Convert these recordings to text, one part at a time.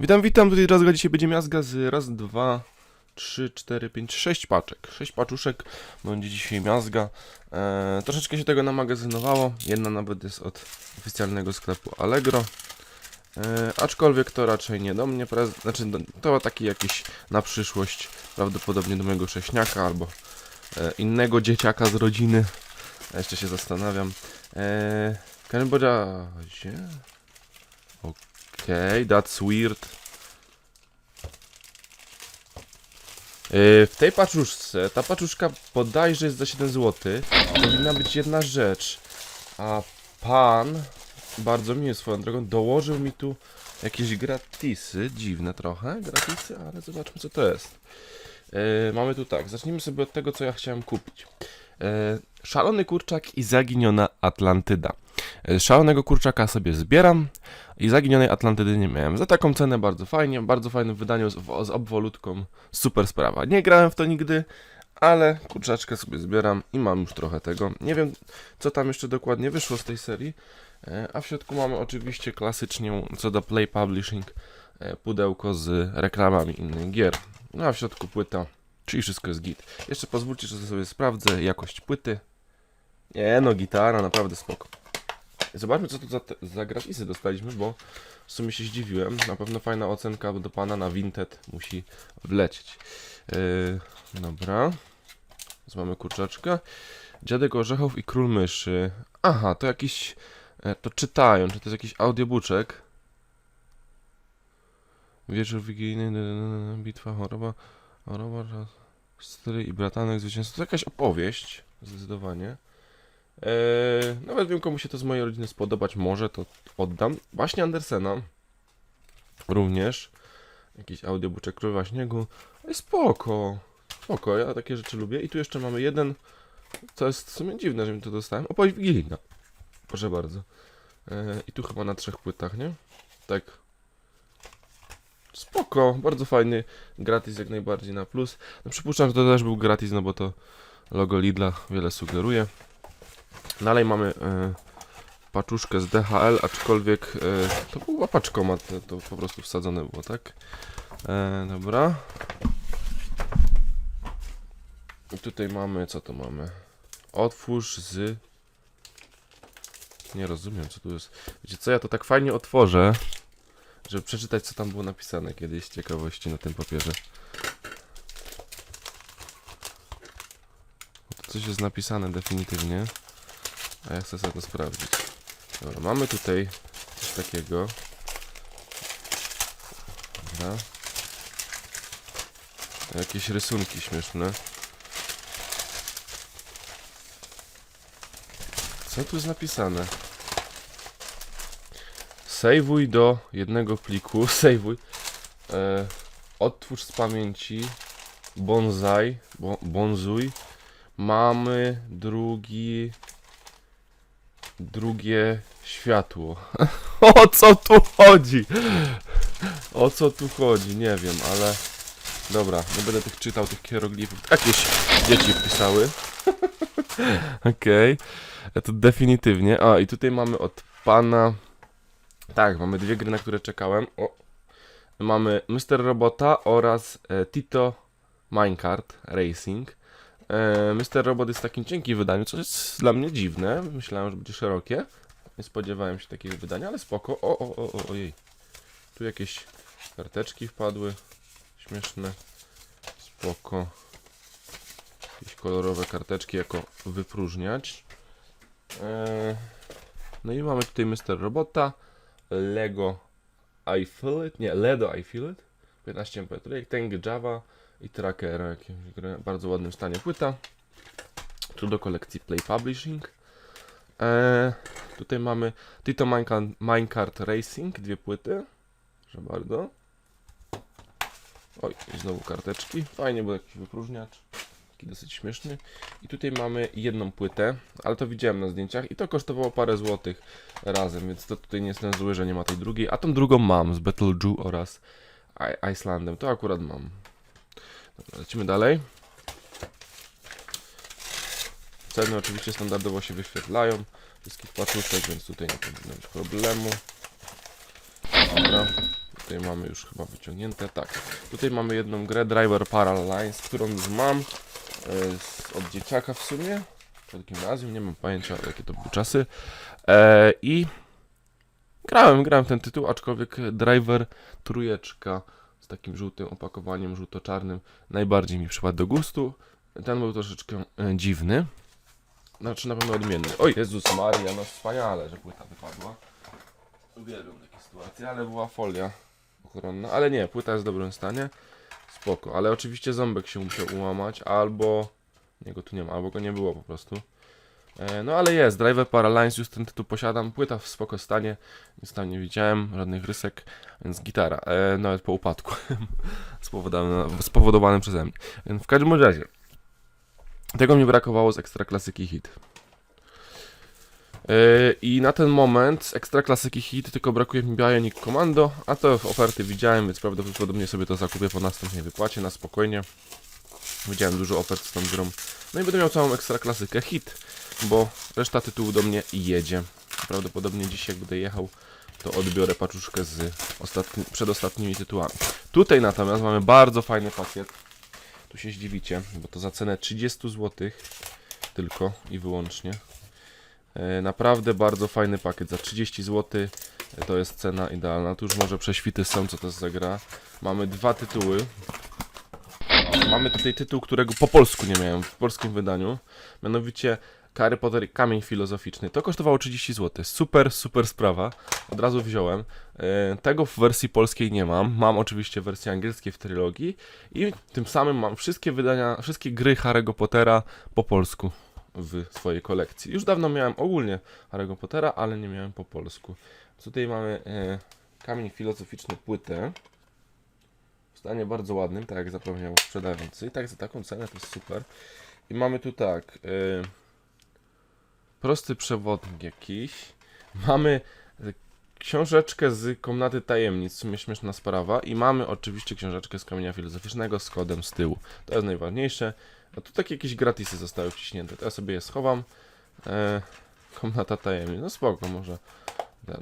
Witam, witam, tutaj raz dzisiaj będzie miazga z raz, dwa, trzy, cztery, pięć, sześć paczek. Sześć paczuszek będzie dzisiaj miazga. Eee, troszeczkę się tego namagazynowało. Jedna nawet jest od oficjalnego sklepu Allegro. Eee, aczkolwiek to raczej nie do mnie, prez- znaczy to taki jakiś na przyszłość, prawdopodobnie do mojego sześniaka albo e, innego dzieciaka z rodziny. Ja Jeszcze się zastanawiam. Eee, każdym bądź Okej, that's weird. Yy, w tej paczuszce, ta paczuszka bodajże jest za 7 zł. Powinna być jedna rzecz. A pan, bardzo miły swoją drogą, dołożył mi tu jakieś gratisy. Dziwne trochę, gratisy, ale zobaczmy co to jest. Yy, mamy tu tak, zacznijmy sobie od tego, co ja chciałem kupić. Yy, szalony kurczak i zaginiona Atlantyda. Yy, szalonego kurczaka sobie zbieram i zaginionej Atlantydy nie miałem. Za taką cenę bardzo fajnie, bardzo fajnym wydaniu z, z obwolutką. Super sprawa. Nie grałem w to nigdy, ale kurczaczkę sobie zbieram i mam już trochę tego. Nie wiem, co tam jeszcze dokładnie wyszło z tej serii. E, A w środku mamy oczywiście klasycznie, co do Play Publishing, e, pudełko z reklamami innych gier. No a w środku płyta, czyli wszystko jest git. Jeszcze pozwólcie, że sobie sprawdzę jakość płyty. Nie no, gitara, naprawdę spoko. Zobaczmy, co tu za, za dostaliśmy, bo w sumie się zdziwiłem. Na pewno fajna ocenka do pana na Vinted musi wlecieć. Yy, dobra. Więc mamy kurczaczka. Dziadek Orzechów i Król Myszy. Aha, to jakiś... e, To czytają, czy to jest jakiś audiobuczek. Wieczór wigilijny, bitwa, choroba, choroba, stry i bratanek zwycięstwo. To jakaś opowieść, zdecydowanie. Eee, nawet wiem, komu się to z mojej rodziny spodobać może, to oddam. Właśnie Andersena. Również. Jakiś audiobuczek Królowa Śniegu. Ale spoko. Spoko, ja takie rzeczy lubię. I tu jeszcze mamy jeden, co jest w sumie dziwne, że mi to dostałem. Opowieść wigilijna. Proszę bardzo. Eee, I tu chyba na trzech płytach, nie? Tak. Spoko, bardzo fajny. Gratis jak najbardziej na plus. No przypuszczam, że to też był gratis, no bo to logo Lidla wiele sugeruje. Dalej mamy e, paczuszkę z DHL, aczkolwiek e, to był chyba paczkomat, to, po prostu wsadzone było, tak? E, dobra. I tutaj mamy, co to mamy? Otwórz z... Nie rozumiem, co tu jest. Wiecie co, ja to tak fajnie otworzę, żeby przeczytać, co tam było napisane kiedyś z ciekawości na tym papierze. To coś jest napisane definitywnie. A ja chcę sobie to sprawdzić. Dobra, mamy tutaj coś takiego. Dobra. Jakieś rysunki śmieszne. Co tu jest napisane? Sejwuj do jednego pliku. Sejwuj. E, odtwórz z pamięci. Bonsai. Bo, bonzuj. Mamy drugi drugie światło. o co tu chodzi? O co tu chodzi? Nie wiem, ale dobra, nie będę tych czytał, tych hieroglifów. Jakieś dzieci wpisały. Okej, okay. to definitywnie. A, i tutaj mamy od pana... Tak, mamy dwie gry, na które czekałem. O. Mamy Mr. Robota oraz e, Tito Minecart Racing. E, Mr. Robot jest w takim cienkim wydaniu, co jest dla mnie dziwne. Myślałem, że będzie szerokie. Nie spodziewałem się takiego wydania, ale spoko. O, o, o, o ojej. Tu jakieś karteczki wpadły. Śmieszne. Spoko. Jakieś kolorowe karteczki jako wypróżniacz. E, no i mamy tutaj Mr. Robota. Lego I Feel It. Nie, Ledo I Feel It. 15 MP. Tang Java i Tracker, jakieś gry, w bardzo ładnym stanie płyta. Tu do kolekcji Play Publishing. Eee, tutaj mamy Tito Minecart, Racing, dwie płyty. Proszę bardzo. Oj, i znowu karteczki. Fajnie, był jakiś wypróżniacz. Taki dosyć śmieszny. I tutaj mamy jedną płytę, ale to widziałem na zdjęciach i to kosztowało parę złotych razem, więc to tutaj nie jestem zły, że nie ma tej drugiej. A tą drugą mam z Battle Jew oraz I- Icelandem. To akurat mam. Lecimy dalej. Ceny oczywiście standardowo się wyświetlają wszystkich paczuszek, więc tutaj nie powinno być problemu. Dobra. tutaj mamy już chyba wyciągnięte, tak. Tutaj mamy jedną grę, Driver Paralyze, którą już mam e, z, od dzieciaka w sumie, od gimnazjum, nie mam pojęcia jakie to były czasy. E, I grałem, grałem ten tytuł, aczkolwiek Driver trójeczka takim żółtym opakowaniem, żółto-czarnym, najbardziej mi przypadł do gustu. Ten był troszeczkę e, dziwny. Znaczy na pewno odmienny. Oj, Jezus Maria, no wspaniale, że płyta wypadła. Uwielbiam takie sytuacje, ale była folia ochronna. Ale nie, płyta jest w dobrym stanie. Spoko, ale oczywiście ząbek się musiał ułamać, albo... Nie, go tu nie ma, albo go nie było po prostu. E, no ale jest, Driver Paralyze, już ten tytuł posiadam. Płyta w spoko stanie, nic tam nie widziałem, żadnych rysek, więc gitara, e, nawet po upadku. spowodowanym, spowodowanym przeze mnie. Więc w każdym razie, tego mi brakowało z Ekstra Klasyki Hit. Yy, I na ten moment z Ekstra Klasyki Hit tylko brakuje mi Bionic Commando, a to w oferty widziałem, więc prawdopodobnie sobie to zakupię po następnej wypłacie na spokojnie. Widziałem dużo ofert z tą grą. No i będę miał całą Ekstra Klasykę Hit, bo reszta tytułu do mnie jedzie. Prawdopodobnie dziś jak będę jechał, to odbiorę paczuszkę z ostatni, przedostatnimi tytułami. Tutaj natomiast mamy bardzo fajny pakiet. Tu się zdziwicie, bo to za cenę 30 zł tylko i wyłącznie. E, Naprawdę bardzo fajny pakiet. Za 30 zł to jest cena idealna. Tu już może prześwity są, co to jest za gra. Mamy dwa tytuły. Mamy tutaj tytuł, którego po polsku nie miałem w polskim wydaniu. Mianowicie Harry Potter i Kamień Filozoficzny. To kosztowało 30 zł. Super, super sprawa. Od razu wziąłem. E, Tego w wersji polskiej nie mam. Mam oczywiście wersję angielskiej w trylogii. I tym samym mam wszystkie wydania, wszystkie gry Harry'ego Pottera po polsku w swojej kolekcji. Już dawno miałem ogólnie Harry'ego Pottera, ale nie miałem po polsku. Tutaj mamy e, Kamień Filozoficzny płytę. W stanie bardzo ładnym, tak jak zapewniał sprzedający. I tak za taką cenę to jest super. I mamy tu tak. E, prosty przewodnik jakiś. Mamy e, książeczkę z Komnaty Tajemnic, w sumie śmieszna sprawa. I mamy oczywiście książeczkę z Kamienia Filozoficznego z kodem z tyłu. To jest najważniejsze. A tu takie jakieś gratisy zostały wciśnięte. To ja sobie je schowam. E, komnata tajemnic. No spoko, może.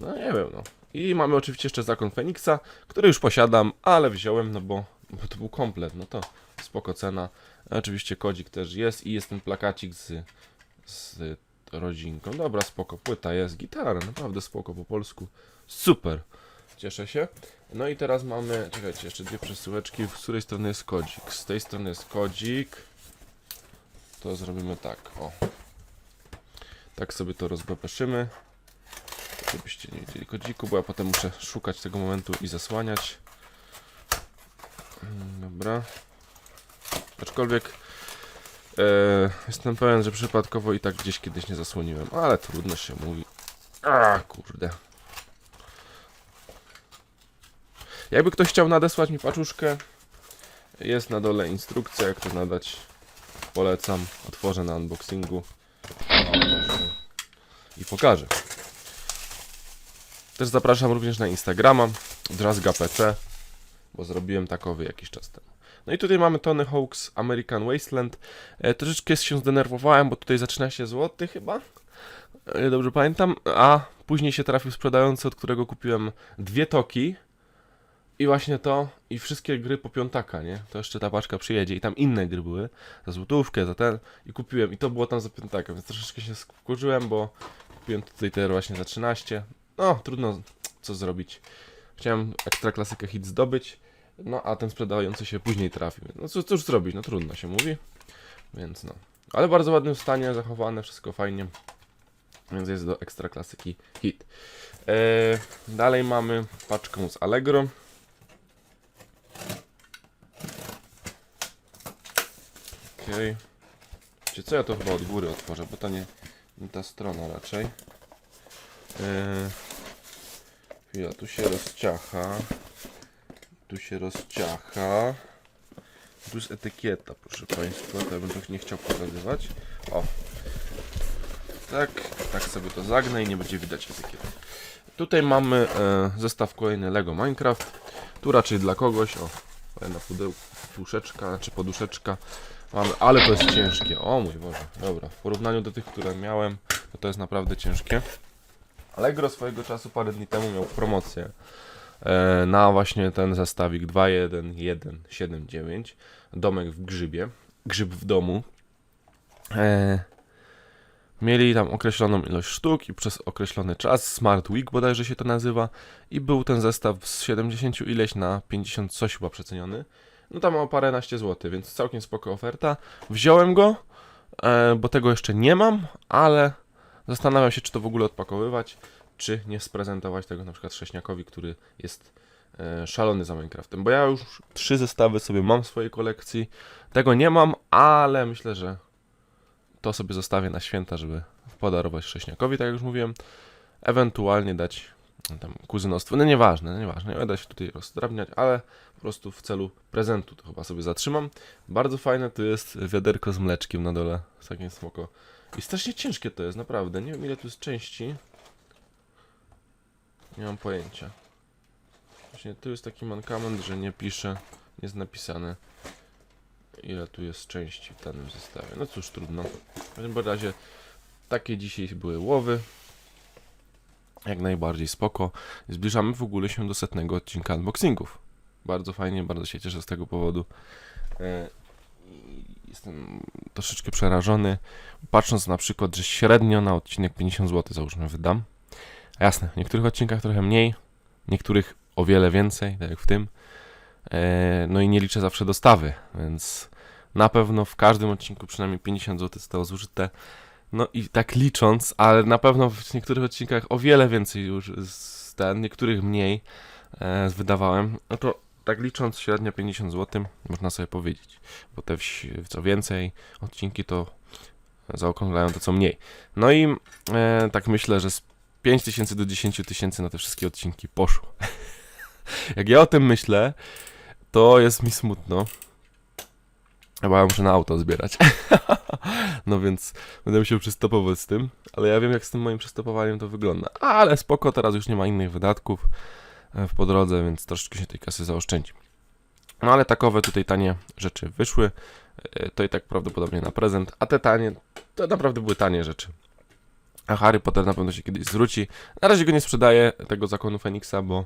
No nie wiem, no. I mamy oczywiście jeszcze zakon Feniksa, który już posiadam, ale wziąłem, no bo, bo to był komplet, no to spoko cena. Oczywiście kodzik też jest i jest ten plakacik z, z rodzinką. Dobra, spoko, płyta jest, gitara, naprawdę spoko po polsku. Super, cieszę się. No i teraz mamy, czekajcie, jeszcze dwie przesyłeczki. Z której strony jest kodzik? Z tej strony jest kodzik. To zrobimy tak, o. Tak sobie to rozbepeszymy. Żebyście nie widzieli kodziku, bo ja potem muszę szukać tego momentu i zasłaniać. Mm, Dobra. Aczkolwiek e, jestem pewien, że przypadkowo i tak gdzieś kiedyś nie zasłoniłem, ale trudno się mówi. A kurde. Jakby ktoś chciał nadesłać mi paczuszkę, jest na dole instrukcja, jak to nadać. Polecam. Otworzę na unboxingu i pokażę. Też zapraszam również na Instagrama drazga.pc, bo zrobiłem takowy jakiś czas temu. No i tutaj mamy Tony Hawk's American Wasteland. E, troszeczkę się zdenerwowałem, bo tutaj za 13 zł chyba, e, dobrze pamiętam, a później się trafił sprzedający, od którego kupiłem dwie toki. I właśnie to, i wszystkie gry po piątaka, nie? To jeszcze ta paczka przyjedzie i tam inne gry były, za złotówkę, za ten, i kupiłem, i to było tam za piątaka, więc troszeczkę się skurzyłem, bo kupiłem tutaj te właśnie za 13. No, trudno, co zrobić. Chciałem ekstra klasykę hit zdobyć, no a ten sprzedający się później trafił. No co, cóż zrobić, no trudno się mówi, więc no. Ale w bardzo ładnym stanie, zachowane, wszystko fajnie, więc jest do ekstra klasyki hit. Eee, dalej mamy paczkę z Allegro. Okej. Wiecie co, ja to chyba od góry otworzę, bo to nie, nie ta strona raczej. Yy, chwila, tu się rozciacha. Tu się rozciacha. Tu jest etykieta, proszę Państwa, to ja bym to nie chciał pokazywać. O. Tak, tak sobie to zagnę i nie będzie widać etykiety. Tutaj mamy e, zestaw kolejny Lego Minecraft. Tu raczej dla kogoś, o, fajna pudeł, puszeczka, czy poduszeczka. Mamy, ale to jest ciężkie. O mój Boże, dobra. W porównaniu do tych, które miałem, to to jest naprawdę ciężkie. Allegro swojego czasu parę dni temu miał promocję na właśnie ten zestawik 21179 domek w grzybie, grzyb w domu. E, mieli tam określoną ilość sztuk i przez określony czas, Smart Week bodajże się to nazywa i był ten zestaw z 70 ileś na 50 coś chyba przeceniony. No tam o paręnaście złotych, więc całkiem spoko oferta. Wziąłem go, e, bo tego jeszcze nie mam, ale zastanawiam się, czy to w ogóle odpakowywać, czy nie sprezentować tego na przykład Sześniakowi, który jest e, szalony za Minecraftem. Bo ja już trzy zestawy sobie mam w swojej kolekcji. Tego nie mam, ale myślę, że to sobie zostawię na święta, żeby podarować Sześniakowi, tak jak już mówiłem. Ewentualnie dać no, tam kuzynostwo. No nieważne, no nieważne, nie będę się tutaj rozdrabniać, ale po prostu w celu prezentu to chyba sobie zatrzymam. Bardzo fajne to jest wiaderko z mleczkiem na dole, takie smoko. I strasznie ciężkie to jest, naprawdę. Nie wiem ile tu jest części. Nie mam pojęcia. Właśnie tu jest taki mankament, że nie pisze, nie jest napisane ile tu jest części w danym zestawie. No cóż, trudno. W każdym razie takie dzisiaj były łowy. Jak najbardziej spoko. Zbliżamy w ogóle się do setnego odcinka unboxingów. Bardzo fajnie, bardzo się cieszę z tego powodu. E, Jestem troszeczkę przerażony, patrząc na przykład, że średnio na odcinek 50 zł załóżmy wydam. Jasne, w niektórych odcinkach trochę mniej, niektórych o wiele więcej, tak jak w tym. E, No i nie liczę zawsze dostawy, więc na pewno w każdym odcinku przynajmniej 50 zł zostało zużyte. No i tak licząc, ale na pewno w niektórych odcinkach o wiele więcej już z ten, niektórych mniej e, wydawałem. No to tak licząc średnio 50 zł można sobie powiedzieć, bo te co więcej odcinki to zaokrąglają to co mniej. No i e, tak myślę, że z 5000 do 10 tysięcy na te wszystkie odcinki poszło. Jak ja o tym myślę, to jest mi smutno. Chyba ja muszę na auto zbierać. no więc będę musiał przystopować z tym. Ale ja wiem, jak z tym moim przystopowaniem to wygląda. Ale spoko, teraz już nie ma innych wydatków e, w po drodze, więc troszeczkę się tej kasy zaoszczędzi. No ale takowe tutaj tanie rzeczy wyszły. E, To i tak prawdopodobnie na prezent. A te tanie, to naprawdę były tanie rzeczy. A Harry Potter na pewno się kiedyś zwróci. Na razie go nie sprzedaję, tego zakonu Feniksa, bo,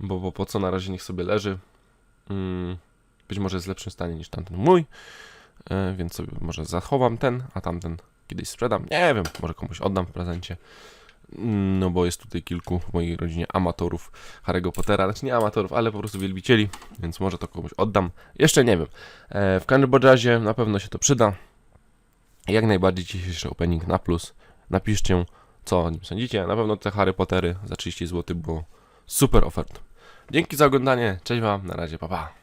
bo, bo po co na razie niech sobie leży. Mm, być może jest w lepszym stanie niż tamten mój, e, więc sobie może zachowam ten, a tamten kiedyś sprzedam. Nie wiem, może komuś oddam w prezencie. No bo jest tutaj kilku w mojej rodzinie amatorów Harry'ego Pottera, znaczy nie amatorów, ale po prostu wielbicieli, więc może to komuś oddam. Jeszcze nie wiem. E, W każdym na pewno się to przyda. Jak najbardziej dzisiejszy opening na plus. Napiszcie, co o nim sądzicie. Na pewno te Harry Pottery za 30 zł było super ofertą. Dzięki za oglądanie. Cześć Wam. Na razie. Pa pa.